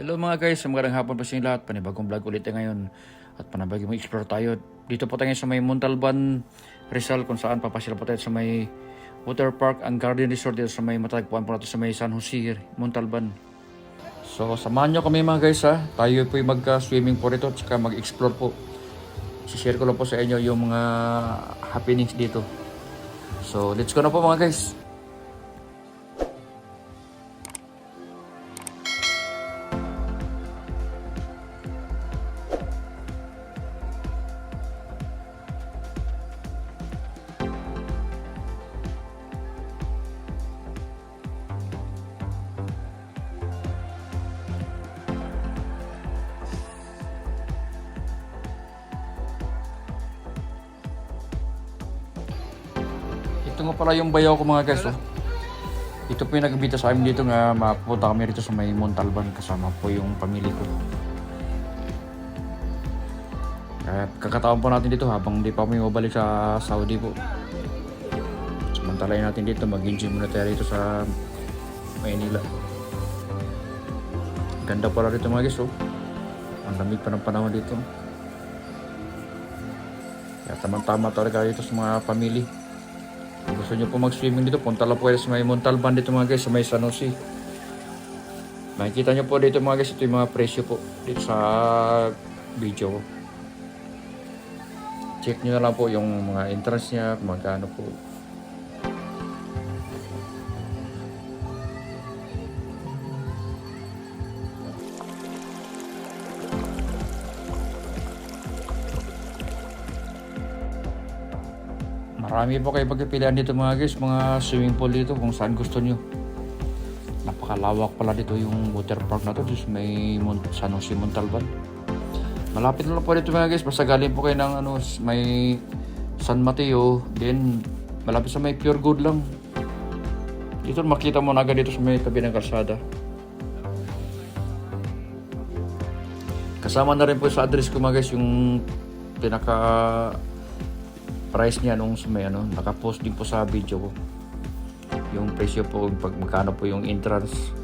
Hello mga guys, magandang hapon po sa inyo lahat. Panibagong vlog ulit tayo ngayon. At panibagong explore tayo. Dito po tayo sa may Montalban, Rizal kung saan papasyal po tayo sa may water park ang garden resort dito sa may matagpuan po natin sa may San Jose, Montalban. So samahan nyo kami mga guys ha. Tayo po magka-swimming po rito at saka mag-explore po. share ko lang po sa inyo yung mga happenings dito. So let's go na po mga guys. Ito nga pala yung bayaw ko mga guys. Oh. Ito po yung nagbita sa amin dito nga mapunta kami rito sa may Montalban kasama po yung pamilya ko. Kaya kakataon po natin dito habang hindi pa kami mabalik sa Saudi po. Samantalayin natin dito, mag-enjoy muna tayo rito sa Maynila. Ganda pala rito mga guys oh. Ang lamig pa ng panahon dito. Kaya tamang-tama talaga dito sa mga pamilya. Gusto nyo po mag-swimming dito, punta lang kayo sa may Montalban dito mga guys, may San Jose. Makikita nyo po dito mga guys, ito yung mga presyo po dito sa video. Check nyo na lang po yung mga entrance niya, magkano po. Marami po kayo pagpipilian dito mga guys, mga swimming pool dito kung saan gusto nyo. Napakalawak pala dito yung water park na to, just may San Jose Montalban. Malapit na lang po dito mga guys, basta galing po kayo ng ano, may San Mateo, then malapit sa may Pure Gold lang. Dito makita mo na agad dito sa may tabi ng kalsada. Kasama na rin po sa address ko mga guys yung pinaka price niya nung may ano, naka-post din po sa video ko. Yung presyo po, pag magkano po yung entrance.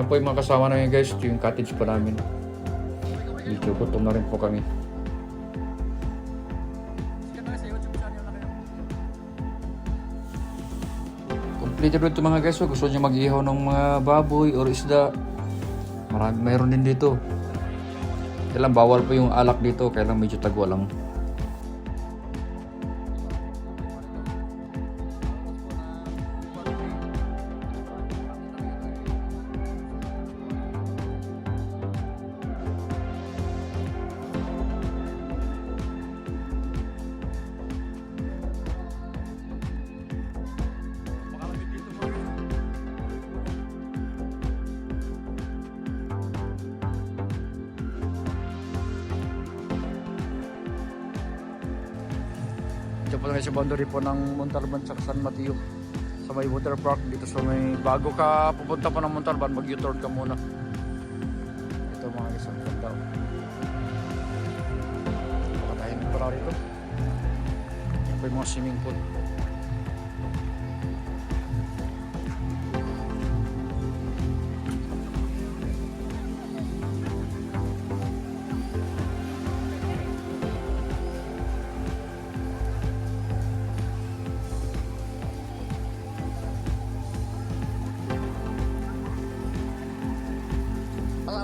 Na po yung mga kasama namin guys. Ito yung cottage po namin. Medyo gutom na rin po kami. Complete rin ito mga guys. So, gusto nyo mag-ihaw ng mga baboy or isda. Marami, mayroon din dito. Kailan bawal po yung alak dito. Kailan medyo tagwa lang. Diyan po tayo sa boundary po ng Montalban sa San Mateo. Sa may water park dito sa may bago ka pupunta po ng Montalban mag U-turn ka muna. Ito mga isang ganda pakatayin ko pala rito ito. Po yung mga swimming pool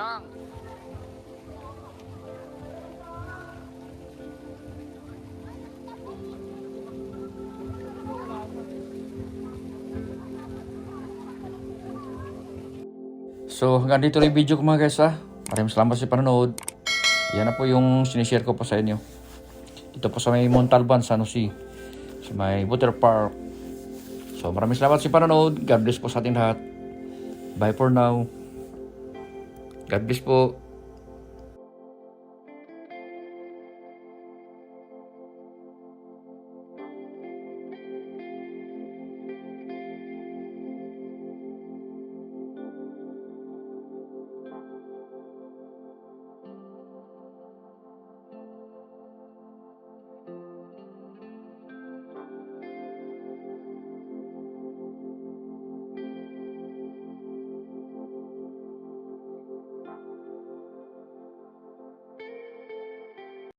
Yang. So hanggang dito yung video ko mga guys ha. Maraming salamat sa panonood. Yan na po yung sinishare ko po sa inyo. Dito po sa may Montalban, San Jose. Sa may Water Park. So maraming salamat sa panonood. God bless po sa ating lahat. Bye for now. God bless po.